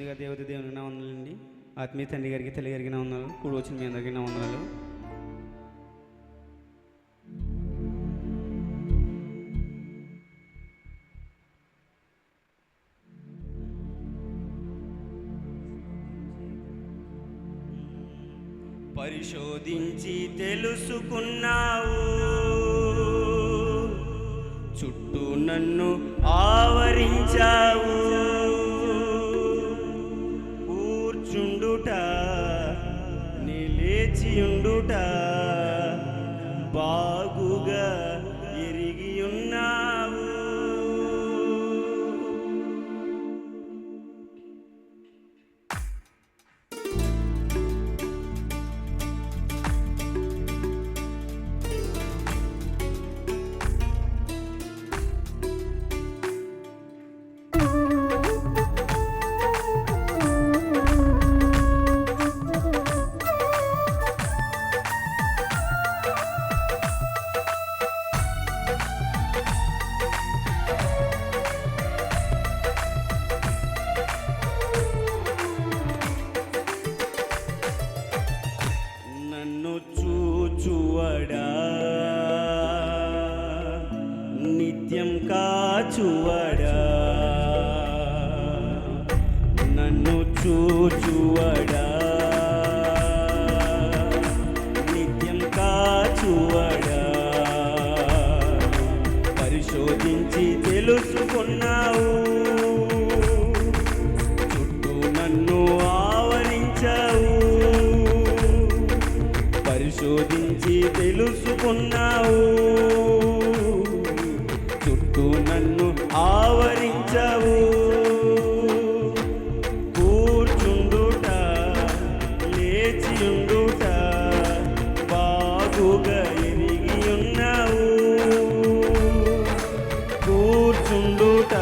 ముందుగా దేవత దేవునికి నా వందలండి ఆత్మీయ తండ్రి గారికి తల్లి గారికి నా వందలు కూడి వచ్చిన మీ అందరికీ నా వందలు పరిశోధించి తెలుసుకున్నావు. చుట్టూ నన్ను ఆవరించావు. చూచువడా నిత్యం కాచువడా? నన్ను చూచువడా? నిత్యం కాచువడా? పరిశోధించి తెలుసుకున్నావు. పరిశోధించి తెలుసుకున్నావు. చుట్టూ నన్ను ఆవరించావు. కూర్చుండుట లేచియుండుట బాగుగా ఎరిగి ఉన్నావు. కూర్చుండుట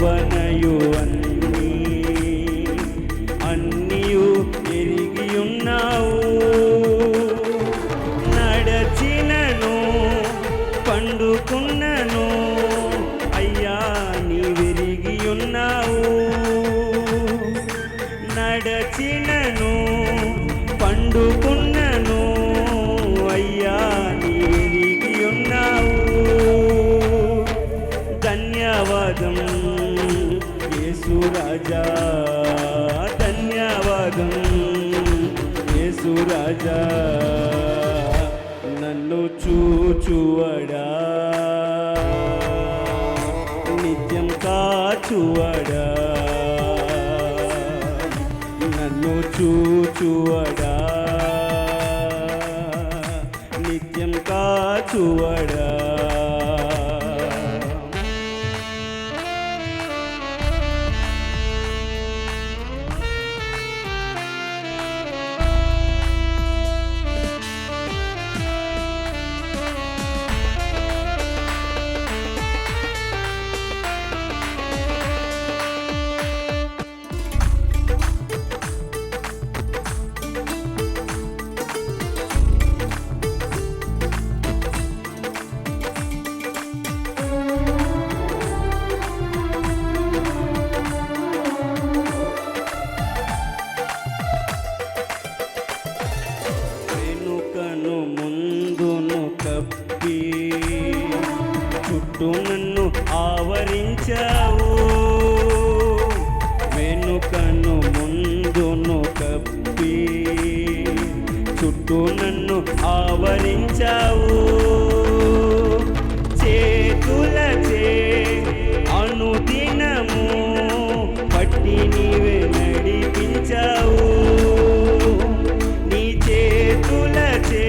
one. యేసు రాజా నన్ను చూచువడా? నిత్యం కాచువడా? నన్ను చూచువడా? నిత్యం కాచువడా? చుట్టూ నన్ను ఆవరించావు. చేతులచే అనుదినము పట్టి నీవే నడిపించావు. నీ చేతులచే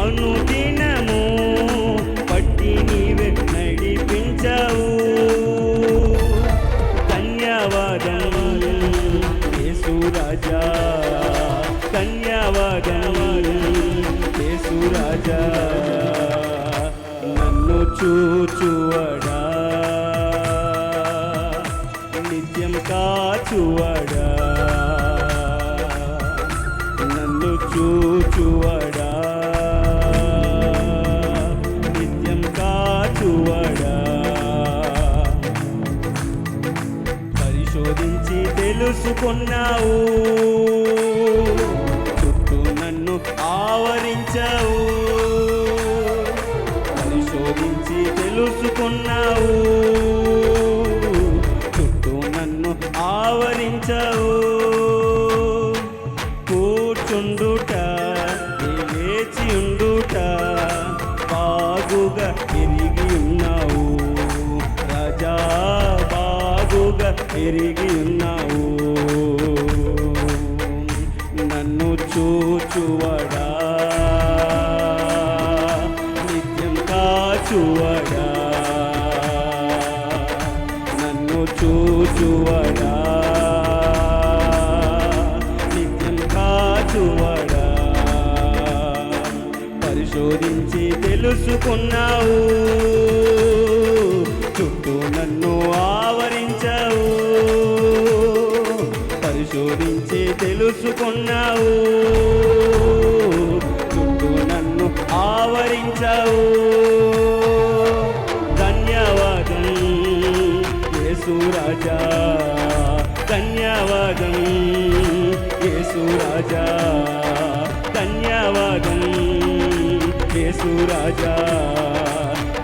అనుదినము పట్టి నీవే నడిపించావు. ధన్యవాదం యేసు రాజా. ధన్యవాదం రాజా నన్ను చూచువడా? నిత్యం కాచువడా? నన్ను చూచువడా? నిత్యం కాచువడా? పరిశోధించి తెలుసుకున్నావు. ఆవరించావు. పరిశోధించి తెలుసుకున్నావు. చుట్టూ నన్ను ఆవరించావు. కూర్చుండుట లేచి ఉండుట బాగుగా ఎరిగి ఉన్నావు. రజా బాగుగా ఎరిగి ఉన్నావు. చూచువడా నిత్యం కాచువడా? నన్ను చూచువడా? నిత్యం కాచువడా? పరిశోధించి తెలుసుకున్నావు. యేసురాజా ధన్యవాదం. యేసురాజా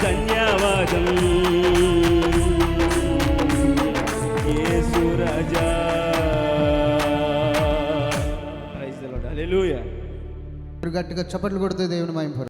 ధన్యవాదం. యేసురాజా ప్రైజ్ ద లార్డ్ హల్లెలూయా. గట్టిగా చప్పట్లు కొడుతూ దేవుని మహింపరు